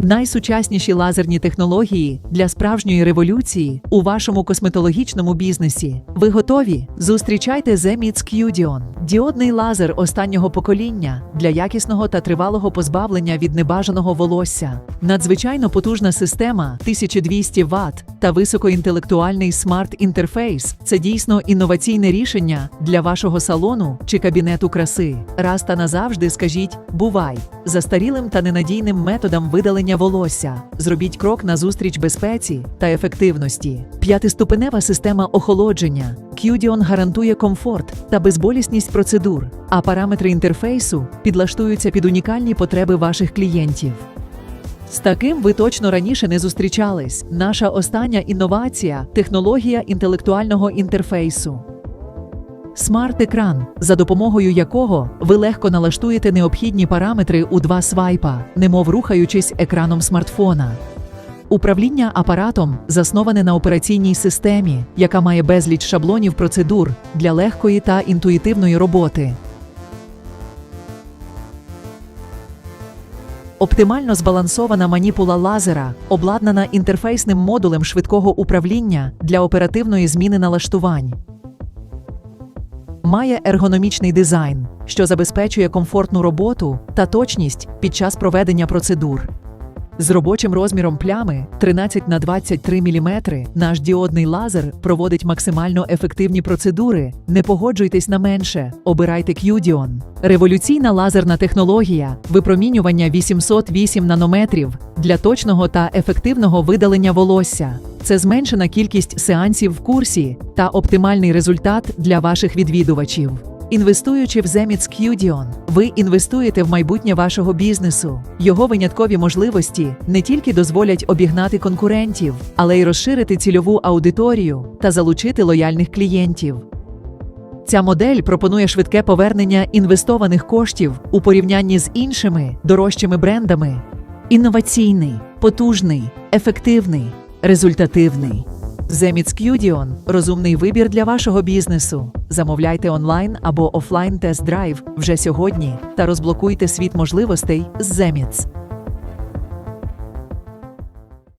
Найсучасніші лазерні технології для справжньої революції у вашому косметологічному бізнесі. Ви готові? Зустрічайте Zemits Qdion – діодний лазер останнього покоління для якісного та тривалого позбавлення від небажаного волосся. Надзвичайно потужна система 1200 Вт та високоінтелектуальний смарт-інтерфейс – це дійсно інноваційне рішення для вашого салону чи кабінету краси. Раз та назавжди скажіть бувай застарілим та ненадійним методам видалення волосся. Зробіть крок назустріч безпеці та ефективності. П'ятиступенева система охолодження. Qdion гарантує комфорт та безболісність процедур, а параметри інтерфейсу підлаштуються під унікальні потреби ваших клієнтів. З таким ви точно раніше не зустрічались. Наша остання інновація технологія інтелектуального інтерфейсу. Смарт-екран, за допомогою якого ви легко налаштуєте необхідні параметри у два свайпа, немов рухаючись екраном смартфона. Управління апаратом засноване на операційній системі, яка має безліч шаблонів процедур для легкої та інтуїтивної роботи. Оптимально збалансована маніпула лазера, обладнана інтерфейсним модулем швидкого управління для оперативної зміни налаштувань. Має ергономічний дизайн, що забезпечує комфортну роботу та точність під час проведення процедур. З робочим розміром плями 13 на 23 мм наш діодний лазер проводить максимально ефективні процедури. Не погоджуйтесь на менше, обирайте Qdion. Революційна лазерна технологія випромінювання 808 нанометрів для точного та ефективного видалення волосся. Це зменшена кількість сеансів в курсі та оптимальний результат для ваших відвідувачів. Інвестуючи в Zemits Qdion, ви інвестуєте в майбутнє вашого бізнесу. Його виняткові можливості не тільки дозволять обігнати конкурентів, але й розширити цільову аудиторію та залучити лояльних клієнтів. Ця модель пропонує швидке повернення інвестованих коштів у порівнянні з іншими дорожчими брендами. Інноваційний, потужний, ефективний, результативний. Qdion – розумний вибір для вашого бізнесу. Замовляйте онлайн або офлайн тест-драйв вже сьогодні та розблокуйте світ можливостей з Zemits.